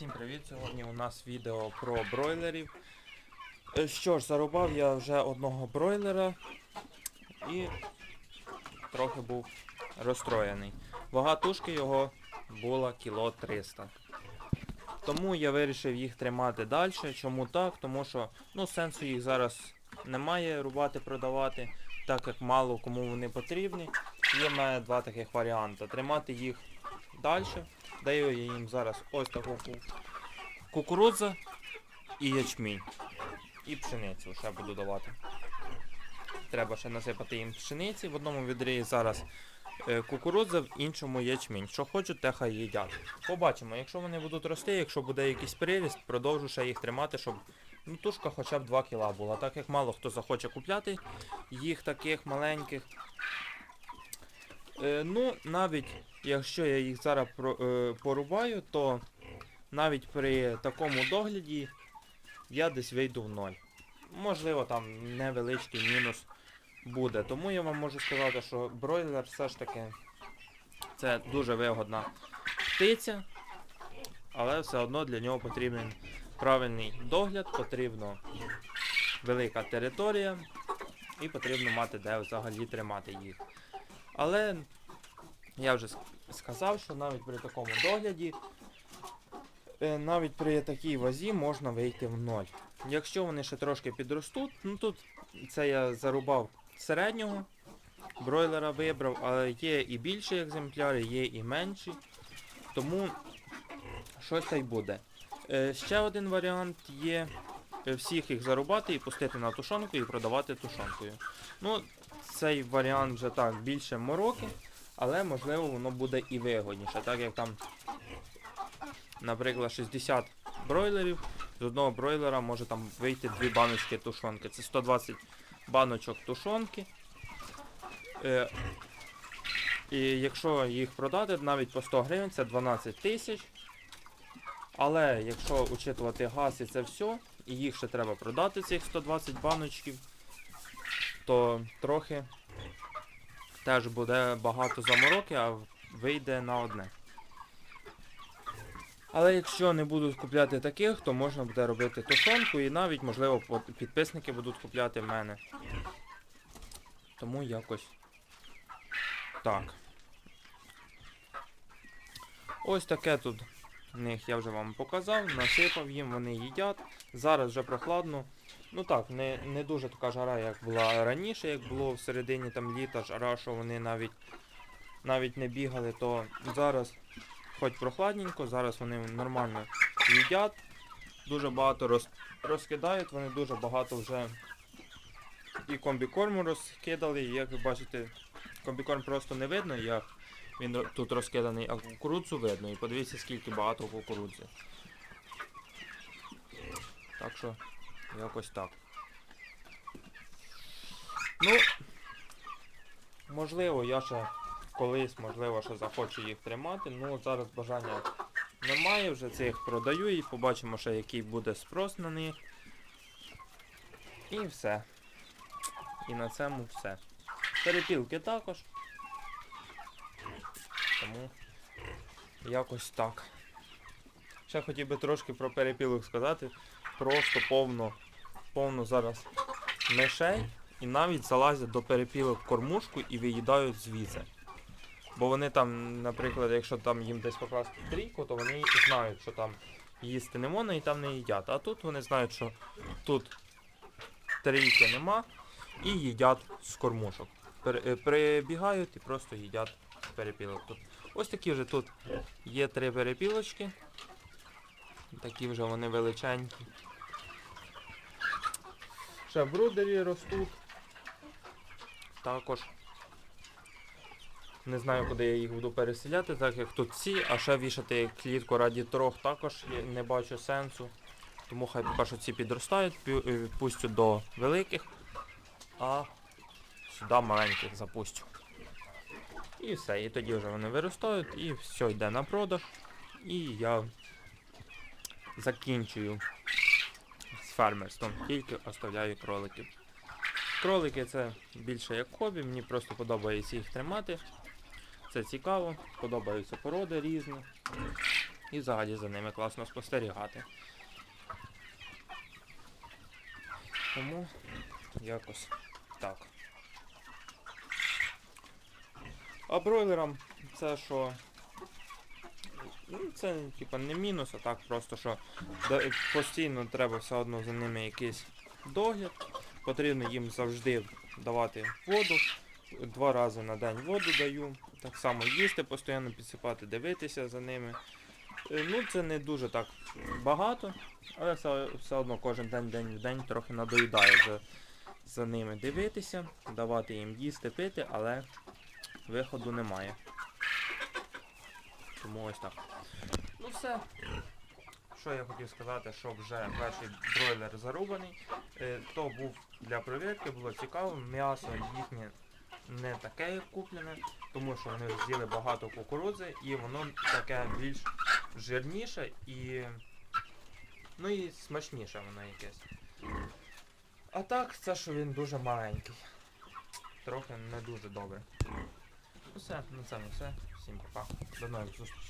Всім привіт! Сьогодні у нас відео про бройлерів. Е, Що ж, зарубав я вже одного бройлера і трохи був розстроєний. Вага тушки його була кіло 300. Тому я вирішив їх тримати далі. Чому так? Тому що ну, сенсу їх зараз немає рубати, продавати, так як мало кому вони потрібні. Є в мене два таких варіанти. Тримати їх далі. Даю я їм зараз ось таку ку- кукурудза і ячмінь. І пшеницю ще буду давати. Треба ще насипати їм пшениці. В одному відрі зараз е, кукурудза, в іншому ячмінь. Що хочуть, те хай їдять. Побачимо, якщо вони будуть рости, якщо буде якийсь приріст, продовжу ще їх тримати, щоб ну, тушка хоча б 2 кіла була. Так як мало хто захоче купляти їх таких маленьких. Е, ну, навіть якщо я їх зараз про, е, порубаю, то навіть при такому догляді я десь вийду в ноль. Можливо, там невеличкий мінус буде. Тому я вам можу сказати, що бройлер все ж таки це дуже вигодна птиця, але все одно для нього потрібен правильний догляд, потрібно велика територія і потрібно мати де взагалі тримати їх. Але я вже сказав, що навіть при такому догляді, е, навіть при такій вазі можна вийти в ноль. Якщо вони ще трошки підростуть, ну тут це я зарубав середнього, бройлера вибрав, але є і більші екземпляри, є і менші. Тому щось та й буде. Е, ще один варіант є е, всіх їх зарубати і пустити на тушонку і продавати тушонкою. Ну, цей варіант вже так більше мороки, але можливо воно буде і вигодніше, так як там, наприклад, 60 бройлерів, з одного бройлера може там вийти дві баночки тушонки. Це 120 баночок тушонки. Е, і якщо їх продати навіть по 100 гривень, це 12 тисяч. Але якщо учитувати газ і це все, і їх ще треба продати, цих 120 баночків, то трохи теж буде багато замороки, а вийде на одне. Але якщо не будуть купляти таких, то можна буде робити тушонку і навіть, можливо, підписники будуть купляти в мене. Тому якось так. Ось таке тут них я вже вам показав, насипав їм, вони їдять. Зараз вже прохладно. Ну так, не, не дуже така жара, як була раніше, як було в середині там літа жара, що вони навіть навіть не бігали, то зараз хоч прохладненько, зараз вони нормально їдять. Дуже багато роз, розкидають, вони дуже багато вже і комбікорму розкидали. Як ви бачите, комбікорм просто не видно, як він тут розкиданий, а кукурудзу видно. І подивіться, скільки багато кукурудзи. Так що, якось так. Ну, можливо, я ще колись, можливо, ще захочу їх тримати. Ну, зараз бажання немає, вже цих продаю і побачимо ще, який буде спрос на них. І все. І на цьому все. Перепілки також. Тому якось так. Ще хотів би трошки про перепілок сказати. Просто повно, повно зараз мишей і навіть залазять до перепілок кормушку і виїдають звідси. Бо вони там, наприклад, якщо там їм десь покласти трійку, то вони знають, що там їсти не можна і там не їдять. А тут вони знають, що тут трійки нема і їдять з кормушок. Е, Прибігають і просто їдять перепілок тут. Ось такі вже тут є три перепілочки. Такі вже вони величенькі. Ще брудері ростуть. Також. Не знаю, куди я їх буду переселяти, так як тут ці, а ще вішати клітку раді трьох також не бачу сенсу. Тому хай поки що ці підростають, пю- е, пустю до великих, а сюди маленьких запустю. І все, і тоді вже вони виростають, і все йде на продаж. І я закінчую з фермерством, тільки оставляю кроликів. Кролики це більше як хобі, мені просто подобається їх тримати. Це цікаво, подобаються породи різні. І взагалі за ними класно спостерігати. Тому якось так. А бройлерам це що. Ну, це типа не мінус, а так просто що постійно треба все одно за ними якийсь догляд. Потрібно їм завжди давати воду. Два рази на день воду даю. Так само їсти, постійно підсипати, дивитися за ними. Е, Ну, це не дуже так багато, але все, все одно кожен день, день в день трохи надоїдає за, за ними дивитися, давати їм їсти, пити, але виходу немає. Тому ось так. Ну все. Що я хотів сказати, що вже перший бройлер зарубаний. Е, То був для перевірки, було цікаво. М'ясо їхнє не таке, як куплене, тому що вони з'їли багато кукурудзи і воно таке більш жирніше і. Ну і смачніше воно якесь. А так, це що він дуже маленький. Трохи не дуже добре. Все, на цьому все. Всім па-па. До нових зустрічей.